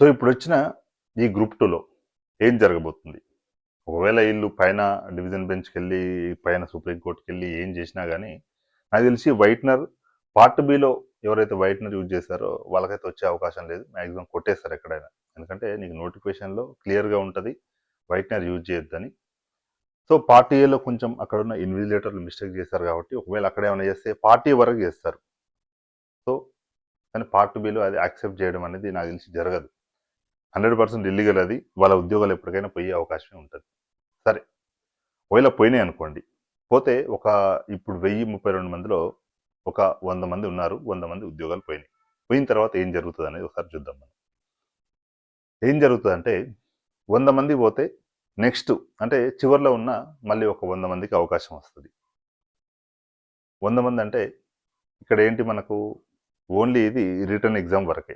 So ఇప్పుడు వచ్చిన ఈ గ్రూప్ టూలో ఏం జరగబోతుంది? ఒకవేళ వీళ్ళు పైన డివిజన్ బెంచ్కి వెళ్ళి పైన సుప్రీంకోర్టుకి వెళ్ళి ఏం చేసినా కానీ నాకు తెలిసి వైట్నర్ పార్ట్ బిలో ఎవరైతే వైట్నర్ యూజ్ చేశారో వాళ్ళకైతే వచ్చే అవకాశం లేదు. మ్యాక్సిమం కొట్టేస్తారు ఎక్కడైనా. ఎందుకంటే నీకు నోటిఫికేషన్లో క్లియర్గా ఉంటుంది వైట్నర్ యూజ్ చేయొద్దని. సో పార్టీలో కొంచెం అక్కడ ఉన్న ఇన్విజిలేటర్లు మిస్టేక్ చేస్తారు కాబట్టి ఒకవేళ అక్కడ ఏమైనా చేస్తే పార్టీ వరకు చేస్తారు. సో కానీ పార్ట్ బిలో అది యాక్సెప్ట్ చేయడం అనేది నాకు తెలిసి జరగదు. హండ్రెడ్ పర్సెంట్ ఇల్లీగల్ అది. వాళ్ళ ఉద్యోగాలు ఎప్పటికైనా పోయే అవకాశమే ఉంటుంది. సరే. ఒకవేళ పోయినాయి అనుకోండి. పోతే ఒక ఇప్పుడు వెయ్యి ముప్పై రెండు మందిలో ఒక వంద మంది ఉన్నారు. వంద మంది ఉద్యోగాలు పోయినాయి. పోయిన తర్వాత ఏం జరుగుతుంది అనేది ఒకసారి చూద్దాం మనం. ఏం జరుగుతుంది అంటే వంద మంది పోతే నెక్స్ట్ అంటే చివరిలో ఉన్న మళ్ళీ ఒక వంద మందికి అవకాశం వస్తుంది. వంద మంది అంటే ఇక్కడ ఏంటి మనకు? ఓన్లీ ఇది రిటర్న్ ఎగ్జామ్ వరకే.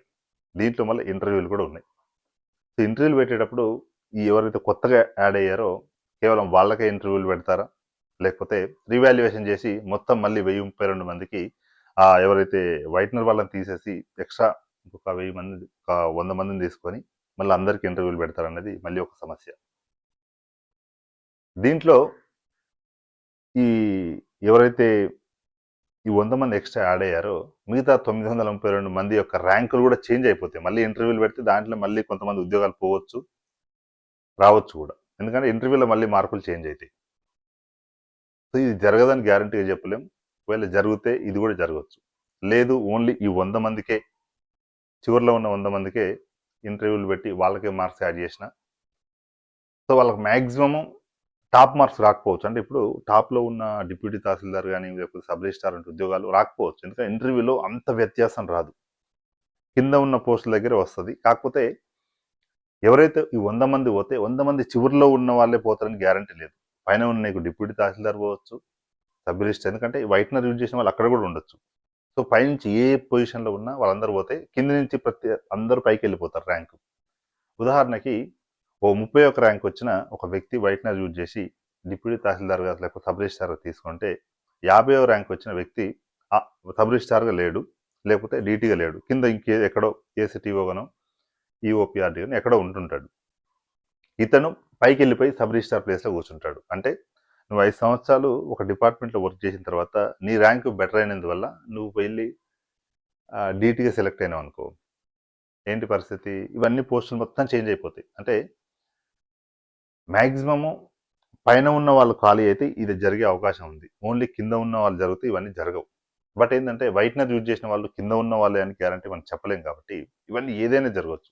దీంట్లో మళ్ళీ ఇంటర్వ్యూలు కూడా ఉన్నాయి. సో ఇంటర్వ్యూలు పెట్టేటప్పుడు ఎవరైతే కొత్తగా యాడ్ అయ్యారో కేవలం వాళ్ళకే ఇంటర్వ్యూలు పెడతారా? లేకపోతే రీవాల్యుయేషన్ చేసి మొత్తం మళ్ళీ వెయ్యి ముప్పై రెండు మందికి ఆ ఎవరైతే వైట్నర్ వాళ్ళని తీసేసి ఎక్స్ట్రా ఇంకొక వెయ్యి మంది ఒక వంద మందిని తీసుకొని మళ్ళీ అందరికీ ఇంటర్వ్యూలు పెడతారనేది మళ్ళీ ఒక సమస్య. దీంట్లో ఈ ఎవరైతే ఈ వంద మంది ఎక్స్ట్రా యాడ్ అయ్యారో. మిగతా తొమ్మిది వందల ముప్పై రెండు మంది యొక్క ర్యాంకులు కూడా చేంజ్ అయిపోతాయి. మళ్ళీ ఇంటర్వ్యూలు పెడితే దాంట్లో మళ్ళీ కొంతమంది ఉద్యోగాలు పోవచ్చు రావచ్చు కూడా. ఎందుకంటే ఇంటర్వ్యూలో మళ్ళీ మార్కులు చేంజ్ అవుతాయి సో ఇది జరగదని గ్యారంటీగా చెప్పలేం. ఒకవేళ జరిగితే ఇది కూడా జరగవచ్చు. లేదు ఓన్లీ ఈ వంద మందికే చివరిలో ఉన్న వంద మందికే ఇంటర్వ్యూలు పెట్టి వాళ్ళకే మార్క్స్ యాడ్ చేసిన. సో వాళ్ళకి మ్యాక్సిమం టాప్ మార్క్స్ రాకపోవచ్చు. అంటే ఇప్పుడు టాప్లో ఉన్న డిప్యూటీ తహసీల్దార్ కానీ లేకపోతే సబ్ రిజిస్టార్ అంటే ఉద్యోగాలు రాకపోవచ్చు. ఎందుకంటే ఇంటర్వ్యూలో అంత వ్యత్యాసం రాదు. కింద ఉన్న పోస్టుల దగ్గర వస్తుంది. కాకపోతే ఎవరైతే ఈ వంద మంది పోతే వంద మంది చివరిలో ఉన్న వాళ్ళే పోతారని గ్యారంటీ లేదు. పైన ఉన్న నీకు డిప్యూటీ తహసీల్దార్ పోవచ్చు సబ్ రిజిస్టర్ ఎందుకంటే వైట్నర్ యూజ్ చేసిన వాళ్ళు అక్కడ కూడా ఉండొచ్చు. సో పైనుంచి ఏ పొజిషన్లో ఉన్నా వాళ్ళందరూ పోతే కింద నుంచి ప్రతి అందరూ పైకి వెళ్ళిపోతారు ర్యాంకు. ఉదాహరణకి ఓ ముప్పై ఒక ర్యాంక్ వచ్చిన ఒక వ్యక్తి వైట్నర్ యూజ్ చేసి డిప్యూటీ తహసీల్దార్గా లేకపోతే సబ్ రిజిస్టార్గా తీసుకుంటే యాభైవ ర్యాంక్ వచ్చిన వ్యక్తి సబ్ రిజిస్టార్గా లేడు లేకపోతే డీటీగా లేడు. కింద ఇంకే ఎక్కడో ఏసీటీఓగానో ఈఓపిఆర్డీ గానో ఎక్కడో ఉంటుంటాడు. ఇతను పైకి వెళ్ళిపోయి సబ్ రిజిస్టార్ ప్లేస్లో కూర్చుంటాడు. అంటే నువ్వు ఐదు సంవత్సరాలు ఒక డిపార్ట్మెంట్లో వర్క్ చేసిన తర్వాత నీ ర్యాంక్ బెటర్ అయినందువల్ల నువ్వు వెళ్ళి డీటీగా సెలెక్ట్ అయినావు అనుకో. ఏంటి పరిస్థితి? ఇవన్నీ పోస్టులు మొత్తం చేంజ్ అయిపోతాయి. అంటే మ్యాక్సిమము పైన ఉన్న వాళ్ళు ఖాళీ అయితే ఇది జరిగే అవకాశం ఉంది. ఓన్లీ కింద ఉన్న వాళ్ళు జరిగితే ఇవన్నీ జరగవు. బట్ ఏంటంటే వైట్నర్ యూజ్ చేసిన వాళ్ళు కింద ఉన్న వాళ్ళే అని గ్యారంటీ మనం చెప్పలేం కాబట్టి ఇవన్నీ ఏదైనా జరగవచ్చు.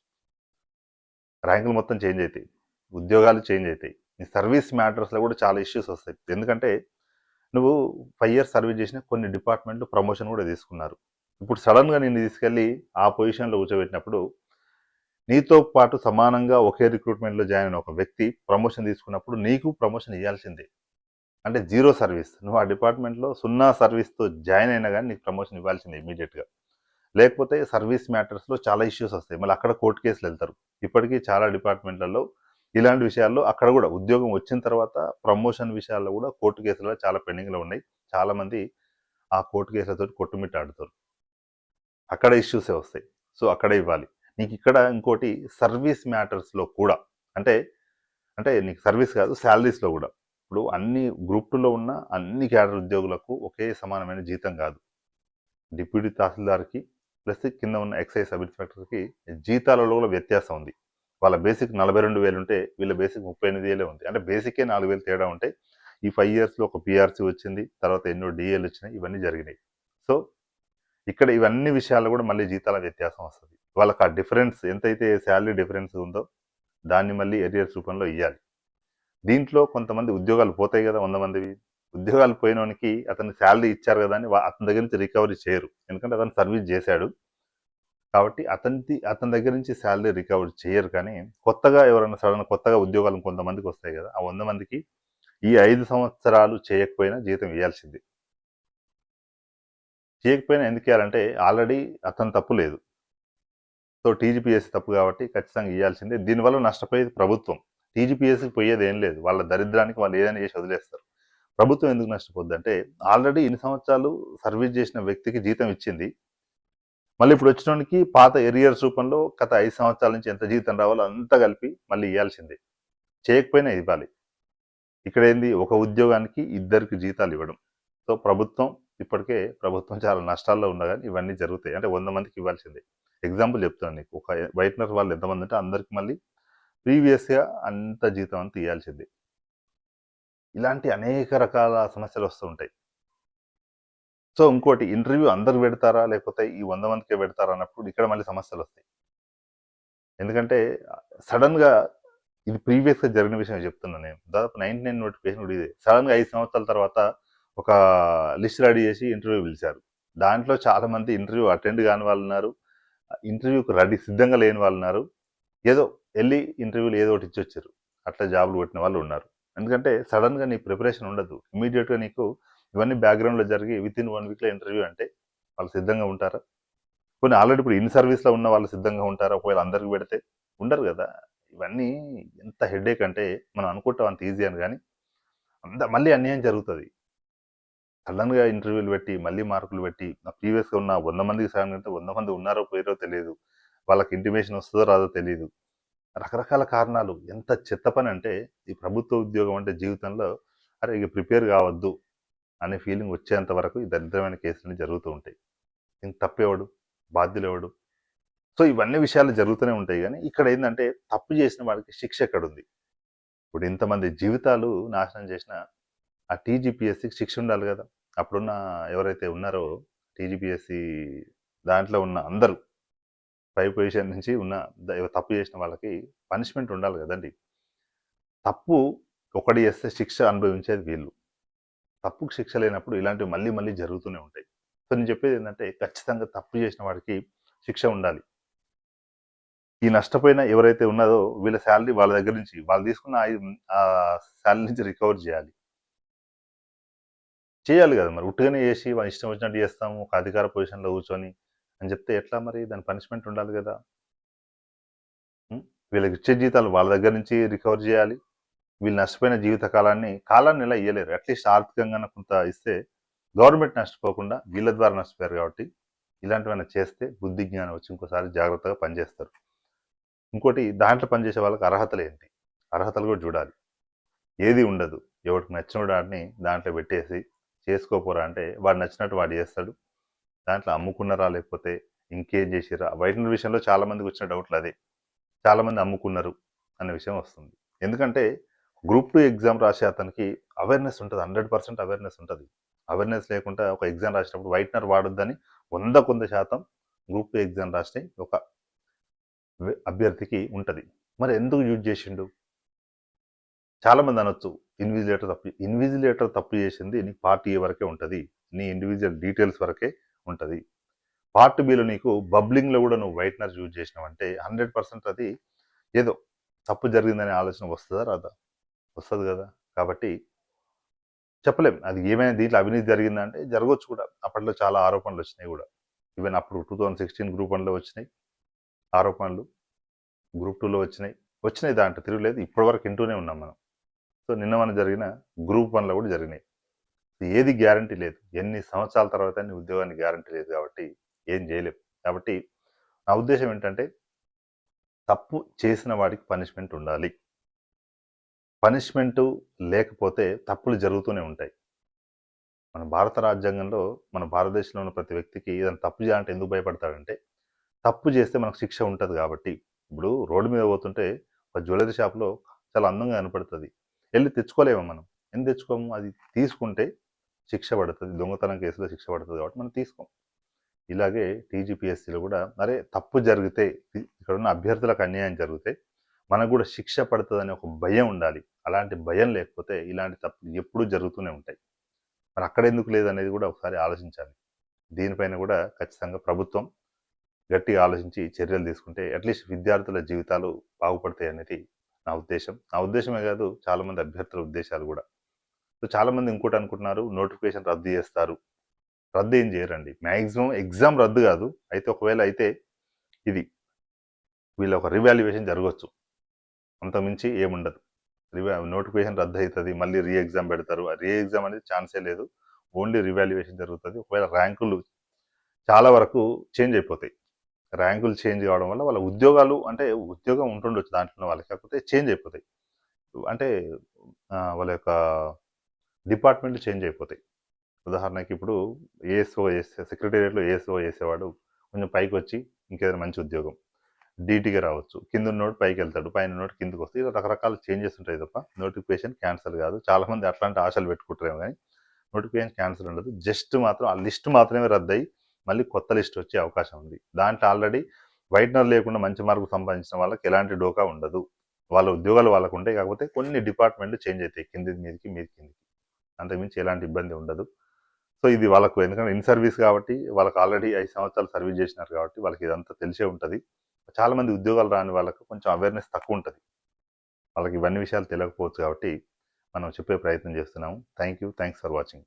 ర్యాంకులు మొత్తం చేంజ్ అవుతాయి ఉద్యోగాలు చేంజ్ అవుతాయి నీ సర్వీస్ మ్యాటర్స్లో కూడా చాలా ఇష్యూస్ వస్తాయి. ఎందుకంటే నువ్వు ఫైవ్ ఇయర్స్ సర్వీస్ చేసిన కొన్ని డిపార్ట్మెంట్లు ప్రమోషన్ కూడా తీసుకున్నారు. ఇప్పుడు సడన్గా నేను తీసుకెళ్ళి ఆ పొజిషన్లో కూర్చోబెట్టినప్పుడు నీతో పాటు సమానంగా ఒకే రిక్రూట్మెంట్లో జాయిన్ అయిన ఒక వ్యక్తి ప్రమోషన్ తీసుకున్నప్పుడు నీకు ప్రమోషన్ ఇవ్వాల్సిందే అంటే జీరో సర్వీస్. నువ్వు ఆ డిపార్ట్మెంట్లో సున్నా సర్వీస్తో జాయిన్ అయినా కానీ నీకు ప్రమోషన్ ఇవ్వాల్సిందే ఇమీడియట్గా. లేకపోతే సర్వీస్ మ్యాటర్స్లో చాలా ఇష్యూస్ వస్తాయి. మళ్ళీ అక్కడ కోర్టు కేసులు వెళ్తారు. ఇప్పటికీ చాలా డిపార్ట్మెంట్లలో ఇలాంటి విషయాల్లో అక్కడ కూడా ఉద్యోగం వచ్చిన తర్వాత ప్రమోషన్ విషయాల్లో కూడా కోర్టు కేసులు చాలా పెండింగ్లో ఉన్నాయి. చాలామంది ఆ కోర్టు కేసులతో కొట్టుమిట్టాడుతారు. అక్కడ ఇష్యూసే వస్తాయి. సో అక్కడ ఇవ్వాలి. నీకు ఇక్కడ ఇంకోటి సర్వీస్ మ్యాటర్స్లో కూడా అంటే అంటే నీకు సర్వీస్ కాదు శాలరీస్లో కూడా. ఇప్పుడు అన్ని గ్రూప్ టూలో ఉన్న అన్ని క్యాడర్ ఉద్యోగులకు ఒకే సమానమైన జీతం కాదు. డిప్యూటీ తహసీల్దార్కి ప్లస్ కింద ఉన్న ఎక్సైజ్ సబ్ ఇన్స్పెక్టర్కి జీతాలలో కూడా వ్యత్యాసం ఉంది. వాళ్ళ బేసిక్ నలభై రెండు వేలు ఉంటే వీళ్ళ బేసిక్ ముప్పై ఎనిమిది వేలే ఉంది. అంటే బేసికే నాలుగు వేలు తేడా ఉంటే ఈ ఫైవ్ ఇయర్స్లో ఒక పిఆర్సీ వచ్చింది తర్వాత ఎన్నో డిఏలు వచ్చినాయి ఇవన్నీ జరిగినాయి. సో ఇక్కడ ఇవన్నీ విషయాల్లో కూడా మళ్ళీ జీతాల వ్యత్యాసం వస్తుంది. వాళ్ళకి ఆ డిఫరెన్స్ ఎంతైతే శాలరీ డిఫరెన్స్ ఉందో దాన్ని మళ్ళీ ఎరియర్స్ రూపంలో ఇవ్వాలి దీంట్లో కొంతమంది ఉద్యోగాలు పోతాయి కదా వంద మందివి. ఉద్యోగాలు పోయినోనికి అతను శాలరీ ఇచ్చారు కదా అని అతని దగ్గర నుంచి రికవరీ చేయరు. ఎందుకంటే అతను సర్వీస్ చేశాడు. కాబట్టి అతనికి అతని దగ్గర నుంచి శాలరీ రికవరీ చేయరు కానీ కొత్తగా ఎవరైనా సడన్ కొత్తగా ఉద్యోగాలు కొంతమందికి వస్తాయి కదా ఆ వంద మందికి ఈ ఐదు సంవత్సరాలు చేయకపోయినా జీతం ఇవ్వాల్సింది చేయకపోయినా ఎందుకు ఇవ్వాలంటే ఆల్రెడీ అతను తప్పు లేదు. సో టీజీపీఎస్ తప్పు కాబట్టి ఖచ్చితంగా ఇవ్వాల్సిందే దీనివల్ల నష్టపోయేది ప్రభుత్వం. టీజీపీఎస్కి పోయేది ఏం లేదు. వాళ్ళ దరిద్రానికి వాళ్ళు ఏదైనా చేసి వదిలేస్తారు. ప్రభుత్వం ఎందుకు నష్టపోద్ది అంటే ఆల్రెడీ ఇన్ని సంవత్సరాలు సర్వీస్ చేసిన వ్యక్తికి జీతం ఇచ్చింది. మళ్ళీ ఇప్పుడు వచ్చినోనికి పాత ఎరియర్స్ రూపంలో గత ఐదు సంవత్సరాల నుంచి ఎంత జీతం రావాలో అంతా కలిపి మళ్ళీ ఇవ్వాల్సిందే చేయకపోయినా ఇవ్వాలి. ఇక్కడ ఏంది? ఒక ఉద్యోగానికి ఇద్దరికి జీతాలు ఇవ్వడం. సో ప్రభుత్వం ఇప్పటికే ప్రభుత్వం చాలా నష్టాల్లో ఉండగా ఇవన్నీ జరుగుతాయి. అంటే వంద మందికి ఇవ్వాల్సిందే. ఎగ్జాంపుల్ చెప్తాను నీకు. ఒక వైట్నర్ వాళ్ళు ఎంతమంది అంటే అందరికి మళ్ళీ ప్రీవియస్గా అంత జీతం అంత ఇవ్వాల్సిందే ఇలాంటి అనేక రకాల సమస్యలు వస్తూ ఉంటాయి. సో ఇంకోటి ఇంటర్వ్యూ అందరు పెడతారా? లేకపోతే ఈ వంద మందికే పెడతారా? అన్నప్పుడు ఇక్కడ మళ్ళీ సమస్యలు వస్తాయి. ఎందుకంటే సడన్గా ఇది ప్రీవియస్గా జరిగిన విషయం చెప్తున్నాను నేను. దాదాపు నైన్టీ నైన్ నోటిఫికేషన్ కూడా ఇదే. సడన్గా ఐదు సంవత్సరాల తర్వాత ఒక లిస్ట్ రెడీ చేసి ఇంటర్వ్యూ పిలిచారు. దాంట్లో చాలామంది ఇంటర్వ్యూ అటెండ్ కాని వాళ్ళు ఉన్నారు ఇంటర్వ్యూకి రెడీ సిద్ధంగా లేని వాళ్ళు ఉన్నారు ఏదో వెళ్ళి ఇంటర్వ్యూలు ఏదో ఒకటి ఇచ్చొచ్చారు. అట్లా జాబులు కొట్టిన వాళ్ళు ఉన్నారు. ఎందుకంటే సడన్గా నీ ప్రిపరేషన్ ఉండదు. ఇమీడియట్గా నీకు ఇవన్నీ బ్యాక్గ్రౌండ్లో జరిగి విత్ ఇన్ వన్ వీక్లో ఇంటర్వ్యూ అంటే వాళ్ళు సిద్ధంగా ఉంటారా? కొన్ని ఆల్రెడీ ఇప్పుడు ఇన్ సర్వీస్లో ఉన్న వాళ్ళు సిద్ధంగా ఉంటారా? ఒకవేళ అందరికి పెడితే ఉండరు కదా. ఇవన్నీ ఎంత హెడేక్ అంటే మనం అనుకుంటాం అంత ఈజీ అని కానీ అంత మళ్ళీ అన్యాయం జరుగుతుంది. సడన్గా ఇంటర్వ్యూలు పెట్టి మళ్ళీ మార్కులు పెట్టి ప్రీవియస్గా ఉన్న వంద మందికి సగం కంటే వంద మంది ఉన్నారో పోయారో తెలియదు. వాళ్ళకి ఇంటిమేషన్ వస్తుందో రాదో తెలియదు. రకరకాల కారణాలు. ఎంత చెత్త పని అంటే ఈ ప్రభుత్వ ఉద్యోగం అంటే జీవితంలో అరే ఇక ప్రిపేర్ కావద్దు అనే ఫీలింగ్ వచ్చేంత వరకు ఈ దరిద్రమైన కేసులు జరుగుతూ ఉంటాయి. ఇంక తప్పేవాడు? బాధ్యులేవాడు? సో ఇవన్నీ విషయాలు జరుగుతూనే ఉంటాయి కానీ ఇక్కడ ఏంటంటే తప్పు చేసిన వాడికి శిక్ష ఎక్కడుంది? ఇప్పుడు ఇంతమంది జీవితాలు నాశనం చేసిన ఆ టీజీపీఎస్సికి శిక్ష ఉండాలి కదా. అప్పుడున్న ఎవరైతే ఉన్నారో టీజీపీఎస్సి దాంట్లో ఉన్న అందరూ పై పొజిషన్ నుంచి ఉన్న తప్పు చేసిన వాళ్ళకి పనిష్మెంట్ ఉండాలి కదండి. తప్పు ఒకటి చేస్తే శిక్ష అనుభవించేది వీళ్ళు. తప్పుకు శిక్ష లేనప్పుడు ఇలాంటివి మళ్ళీ మళ్ళీ జరుగుతూనే ఉంటాయి. సో నేను చెప్పేది ఏంటంటే ఖచ్చితంగా తప్పు చేసిన వాడికి శిక్ష ఉండాలి. ఈ నష్టపోయిన ఎవరైతే ఉన్నదో వీళ్ళ శాలరీ వాళ్ళ దగ్గర నుంచి వాళ్ళు తీసుకున్న ఆ శాలరీ నుంచి రికవర్ చేయాలి. చేయాలి కదా మరి. ఉట్టుగానే చేసి ఇష్టం వచ్చినట్టు చేస్తాము ఒక అధికార పొజిషన్లో కూర్చొని అని చెప్తే ఎట్లా మరి? దాని పనిష్మెంట్ ఉండాలి కదా. వీళ్ళకి ఇచ్చే జీతాలు వాళ్ళ దగ్గర నుంచి రికవర్ చేయాలి. వీళ్ళు నష్టపోయిన జీవిత కాలాన్ని కాలాన్ని ఇలా ఇవ్వలేరు అట్లీస్ట్ ఆర్థికంగా కొంత ఇస్తే గవర్నమెంట్ నష్టపోకుండా వీళ్ళ ద్వారా నష్టపోయారు కాబట్టి ఇలాంటివన్నీ చేస్తే బుద్ధి జ్ఞానం వచ్చి ఇంకోసారి జాగ్రత్తగా పనిచేస్తారు. ఇంకోటి దాంట్లో పనిచేసే వాళ్ళకి అర్హతలు ఏంటి? అర్హతలు కూడా చూడాలి. ఏది ఉండదు. ఎవరికి నచ్చిన వాడిని దాంట్లో పెట్టేసి చేసుకోపోరా అంటే వాడు నచ్చినట్టు వాడు చేస్తాడు. దాంట్లో అమ్ముకున్నారా లేకపోతే ఇంకేం చేసిరా వైట్నర్ విషయంలో చాలామందికి వచ్చిన డౌట్లు అదే. చాలామంది అమ్ముకున్నారు అనే విషయం వస్తుంది. ఎందుకంటే గ్రూప్ టూ ఎగ్జామ్ రాసే అతనికి అవేర్నెస్ ఉంటుంది. హండ్రెడ్ పర్సెంట్ అవేర్నెస్ ఉంటుంది. అవేర్నెస్ లేకుండా ఒక ఎగ్జామ్ రాసినప్పుడు వైట్నర్ వాడొద్దని వంద కొంత శాతం గ్రూప్ టూ ఎగ్జామ్ రాస్తే ఒక అభ్యర్థికి ఉంటుంది. మరి ఎందుకు యూజ్ చేసిండు? చాలామంది అనొచ్చు. ఇన్విజిలేటర్ తప్పు ఇన్విజిలేటర్ తప్పు చేసింది నీకు పార్ట్ ఏ వరకే ఉంటుంది నీ ఇండివిజువల్ డీటెయిల్స్ వరకే ఉంటుంది. పార్ట్ బిలో నీకు బబ్లింగ్లో కూడా నువ్వు వైట్నర్ యూజ్ చేసినావంటే హండ్రెడ్ పర్సెంట్ అది ఏదో తప్పు జరిగిందనే ఆలోచన వస్తుందా రాదా? వస్తుంది కదా. కాబట్టి చెప్పలేం. అది ఏమైనా దీంట్లో అవినీతి జరిగిందంటే జరగవచ్చు కూడా. అప్పట్లో చాలా ఆరోపణలు వచ్చినాయి కూడా. ఈవెన్ అప్పుడు టూ థౌజండ్ సిక్స్టీన్ గ్రూప్ వన్లో వచ్చినాయి ఆరోపణలు. గ్రూప్ టూలో వచ్చినాయి. వచ్చినాయి దాంట్లో తిరగలేదు. ఇప్పటివరకు వింటూనే ఉన్నాం మనం. సో నిన్న మన జరిగిన గ్రూప్ వన్లో కూడా జరిగినాయి. ఏది గ్యారంటీ లేదు. ఎన్ని సంవత్సరాల తర్వాత నీ ఉద్యోగానికి గ్యారంటీ లేదు కాబట్టి ఏం చేయలేవు కాబట్టి నా ఉద్దేశం ఏంటంటే తప్పు చేసిన వాడికి పనిష్మెంట్ ఉండాలి. పనిష్మెంట్ లేకపోతే తప్పులు జరుగుతూనే ఉంటాయి. మన భారత రాజ్యాంగంలో మన భారతదేశంలో ఉన్న ప్రతి వ్యక్తికి ఏదైనా తప్పు చేయాలంటే ఎందుకు భయపడతాడంటే తప్పు చేస్తే మనకు శిక్ష ఉంటుంది కాబట్టి. ఇప్పుడు రోడ్డు మీద పోతుంటే ఒక జ్యువెలరీ షాప్లో చాలా అందంగా కనపడుతుంది. వెళ్ళి తెచ్చుకోలేము మనం. ఎందుకు తెచ్చుకోము? అది తీసుకుంటే శిక్ష పడుతుంది. దొంగతనం కేసులో శిక్ష పడుతుంది కాబట్టి మనం తీసుకోం. ఇలాగే టీజీపీఎస్సీలో కూడా అరే తప్పు జరిగితే ఇక్కడ ఉన్న అభ్యర్థులకు అన్యాయం జరిగితే మనకు కూడా శిక్ష పడుతుందనే ఒక భయం ఉండాలి. అలాంటి భయం లేకపోతే ఇలాంటి తప్పులు ఎప్పుడూ జరుగుతూనే ఉంటాయి. మరి అక్కడ ఎందుకు లేదనేది కూడా ఒకసారి ఆలోచించాలి. దీనిపైన కూడా ఖచ్చితంగా ప్రభుత్వం గట్టిగా ఆలోచించి చర్యలు తీసుకుంటే అట్లీస్ట్ విద్యార్థుల జీవితాలు బాగుపడతాయి అనేది నా ఉద్దేశం. నా ఉద్దేశమే కాదు చాలామంది అభ్యర్థుల ఉద్దేశాలు కూడా. సో చాలామంది ఇంకోటి అనుకుంటున్నారు నోటిఫికేషన్ రద్దు చేస్తారు. రద్దు ఏం చేయరండి? మ్యాక్సిమం ఎగ్జామ్ రద్దు కాదు. అయితే ఒకవేళ అయితే ఇది వీళ్ళ ఒక రివాల్యుయేషన్ జరగవచ్చు అంతమించి ఏముండదు. రివా నోటిఫికేషన్ రద్దు అవుతుంది మళ్ళీ రీ ఎగ్జామ్ పెడతారు. ఆ రీ ఎగ్జామ్ అనేది ఛాన్సే లేదు. ఓన్లీ రివాల్యుయేషన్ జరుగుతుంది. ఒకవేళ ర్యాంకులు చాలా వరకు చేంజ్ అయిపోతాయి. ర్యాంకులు చేంజ్ కావడం వల్ల వాళ్ళ ఉద్యోగాలు అంటే ఉద్యోగం ఉంటుండొచ్చు దాంట్లో వాళ్ళకి కాకపోతే చేంజ్ అయిపోతాయి. అంటే వాళ్ళ యొక్క డిపార్ట్మెంట్ చేంజ్ అయిపోతాయి. ఉదాహరణకి ఇప్పుడు ఏఎస్ఓ చేసే సెక్రటేరియట్లో ఏఎస్ఓ చేసేవాడు కొంచెం పైకి వచ్చి ఇంకేదైనా మంచి ఉద్యోగం డీటీగా రావచ్చు కింద ఉన్నోడు పైకి వెళ్తాడు పైన ఉన్నోడు కిందకి వస్తే ఇలా రకరకాల చేంజెస్ ఉంటాయి తప్ప నోటిఫికేషన్ క్యాన్సిల్ కాదు. చాలామంది అట్లాంటి ఆశలు పెట్టుకుంటారేమో కానీ నోటిఫికేషన్ క్యాన్సిల్ ఉండదు. జస్ట్ మాత్రం ఆ లిస్ట్ మాత్రమే రద్దయి మళ్ళీ కొత్త లిస్ట్ వచ్చే అవకాశం ఉంది. దాంట్లో ఆల్రెడీ వైట్నర్ లేకుండా మంచి మార్కు సంపాదించిన వాళ్ళకి ఎలాంటి డోకా ఉండదు. వాళ్ళ ఉద్యోగాలు వాళ్ళకు ఉంటాయి కాకపోతే కొన్ని డిపార్ట్మెంట్లు చేంజ్ అవుతాయి కింది మీదకి మీది కిందికి. అంతకుమించి ఎలాంటి ఇబ్బంది ఉండదు. సో ఇది వాళ్ళకు ఎందుకంటే ఇన్ సర్వీస్ కాబట్టి వాళ్ళకి ఆల్రెడీ ఐదు సంవత్సరాలు సర్వీస్ చేసినారు కాబట్టి వాళ్ళకి ఇదంతా తెలిసే ఉంటుంది. చాలా మంది ఉద్యోగాలు రాని వాళ్ళకు కొంచెం అవేర్నెస్ తక్కువ ఉంటుంది. వాళ్ళకి ఇవన్నీ విషయాలు తెలియకపోవచ్చు కాబట్టి మనం చెప్పే ప్రయత్నం చేస్తున్నాము. Thank you thanks for watching